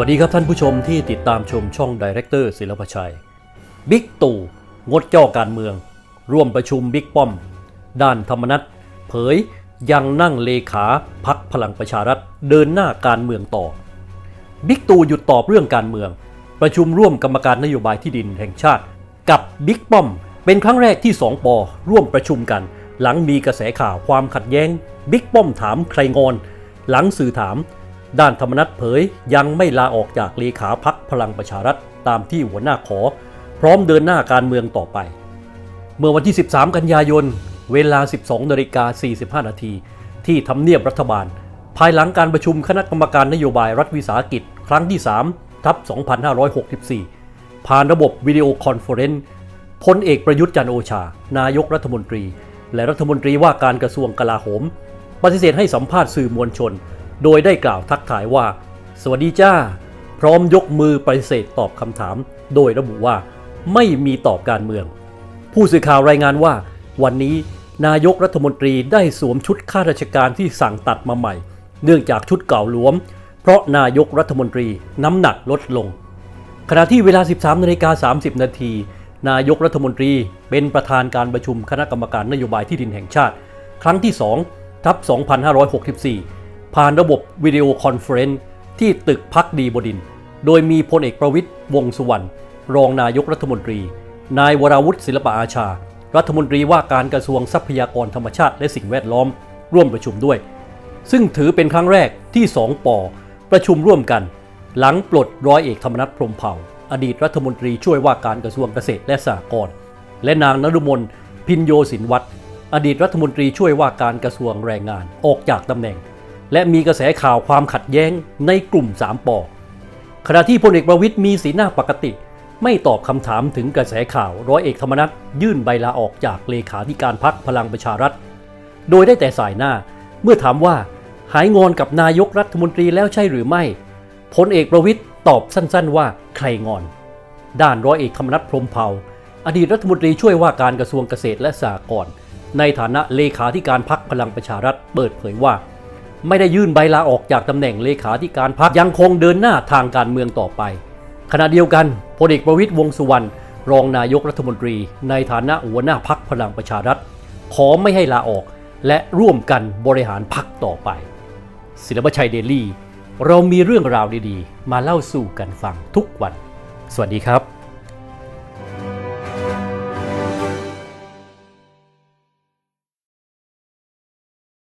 วัสดีครับท่านผู้ชมที่ติดตามชมช่องดีเรคเตอร์ศิลปชัย บิ๊กตู่งดเจ้าการเมือง ร่วมประชุมบิ๊กป้อม ด้านธรรมนัตเผยยังนั่งเลขาพักพลังประชารัฐเดินหน้าการเมืองต่อ บิ๊กตู่หยุดตอบเรื่องการเมือง ประชุมร่วมกรรมการนโยบายที่ดินแห่งชาติ กับบิ๊กป้อม เป็นครั้งแรกที่สองปอร่วมประชุมกัน หลังมีกระแสข่าวความขัดแย้ง บิ๊กป้อมถามใครงอน หลังสื่อถาม ด้านธรรมนัตเผยยังไม่ลาออกจากเลขาพักพลังประชารัฐตามที่หัวหน้าขอ พร้อมเดินหน้าการเมืองต่อไป เมื่อวันที่ 13 กันยายน เวลา 12นาฬิกา45 นาทีที่ทำเนียบรัฐบาล ภายหลังการประชุมคณะกรรมการนโยบายรัฐวิสาหกิจ ครั้งที่ 3 ทับ 2564 ผ่านระบบวิดีโอคอนเฟอเรนซ์พลเอกประยุทธ์จันโอชา นายกรัฐมนตรี และรัฐมนตรีว่าการกระทรวงกลาโหม ปฏิเสธให้สัมภาษณ์สื่อมวลชน โดยได้กล่าวทักทายว่า สวัสดีจ้า พร้อมยกมือปฏิเสธตอบคำถาม โดยระบุว่า ไม่มีตอบการเมือง ผู้สื่อข่าวรายงานว่า วันนี้นายกรัฐมนตรีได้สวมชุดข้าราชการที่สั่งตัดมาใหม่ เนื่องจากชุดเก่าหลวม เพราะนายกรัฐมนตรีน้ำหนักลดลง ขณะที่เวลา 13นาฬิกา30 นาทีนายกรัฐมนตรีเป็นประธานการประชุมคณะกรรมการนโยบายที่ดินแห่งชาติ ครั้งที่ 2 ทับ 2564 ผ่านระบบวิดีโอคอนเฟรนซ์ที่ตึกพักดีบดิน โดยมีพลเอกประวิตยวงสุวรรณรองนายกรัฐมนตรี นายวราวุฒิศิลปะอาชา รัฐมนตรีว่าการกระทรวงทรัพยากรธรรมชาติและสิ่งแวดล้อม ร่วมประชุมด้วย ซึ่งถือเป็นครั้งแรกที่สองปอประชุมร่วมกัน หลังปลดร้อยเอกธรรมนัฐพรมเผ่า อดีตรัฐมนตรีช่วยว่าการกระทรวงเกษตรและสหกรณ์และนางนฤมลพินโยสินวัตรอดีตรัฐมนตรีช่วยว่าการกระทรวงแรงงานออกจากตำแหน่ง และมีกระแสข่าวความขัดแย้งในกลุ่มสามปอขณะที่พลเอกประวิตยมีสีหน้าปกติ ไม่ตอบคำถามถึงกระแสข่าวร้อยเอกธรรมนัฐยื่นใบลาออกจากเลขาธิการพักพลังประชารัฐ โดยได้แต่สายหน้า เมื่อถามว่าหายงอนกับนายกรัฐมนตรีแล้วใช่หรือไม่พลเอกประวิตยตอบสั้นๆว่าใครงอน ด้านร้อยเอกธรรมนัฐพรมเผ่าอดีตรัฐมนตรีช่วยว่าการกระทรวงเกษตรและสหกรณ์ในฐานะเลขาธิการพักพลังประชารัฐเปิดเผยว่า ไม่ได้ยื่นใบลาออกจากตำแหน่งเลขาธิการพรรคยังคงเดินหน้าทางการเมืองต่อไป ขณะเดียวกันพลเอกประวิตยวงสุวรรณรองนายกรัฐมนตรี ในฐานะหัวหน้าพักพลังประชารัฐ ขอไม่ให้ลาออก และร่วมกันบริหารพักต่อไป ศิลปชัยเดลี่ เรามีเรื่องราวดีๆ มาเล่าสู่กันฟังทุกวัน สวัสดีครับ